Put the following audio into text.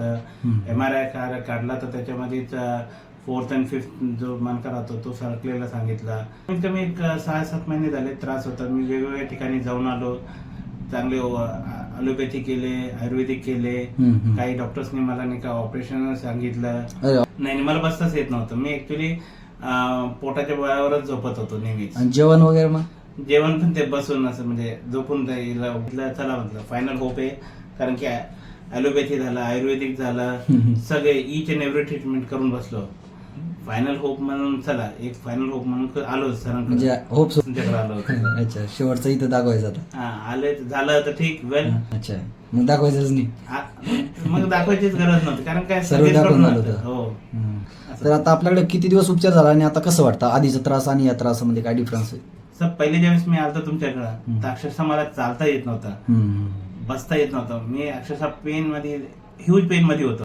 हम्म. M R I काढला तर त्याच्यामध्येच फोर्थ अँड फिफ्थ जो मनका राहतो तो सरकलेला सांगितला. कमीत कमी एक सहा सात महिने झाले त्रास होता. मी वेगवेगळ्या ठिकाणी जाऊन आलो. चांगले अलोपॅथी केले आयुर्वेदिक केले. काही डॉक्टर्सनी मला नाही का ऑपरेशन सांगितलं. नाही मला बसताच येत नव्हतं. मी ऍक्च्युली पोटाच्या बळावरच झोपत होतो नेहमीच. जेवण वगैरे मग? जेवण पण ते बसून असं म्हणजे झोपून चला म्हटलं फायनल होप आहे. कारण की ॲलोपॅथी झालं आयुर्वेदिक झालं. सगळे इच अँड एव्हरी ट्रीटमेंट करून बसलो फायनल होप म्हणून चला एक फायनल होप म्हणून आलो म्हणजे सरांकडे होप तुमच्याकडे आलो अच्छा शेवटचं इथं दाखवायचं आता हा, आले झालं तर ठीक वेल अच्छा मग दाखवायचंच नाही मग दाखवायचीच गरज नव्हती कारण काय सर्व दाखवून करून आलं आलं. होतं. हो. तर आता आपल्याकडे किती दिवस उपचार झाला आणि आता कसं वाटतं आधीचा त्रास आणि या त्रासामध्ये काय डिफरन्स आहे सर पहिले ज्यावेळेस मी आलतो तुमच्याकडं. तर अक्षरशः मला चालता येत नव्हतं. बसता येत नव्हतं. मी अक्षरशः पेनमध्ये ह्यूज पेनमध्ये होतो.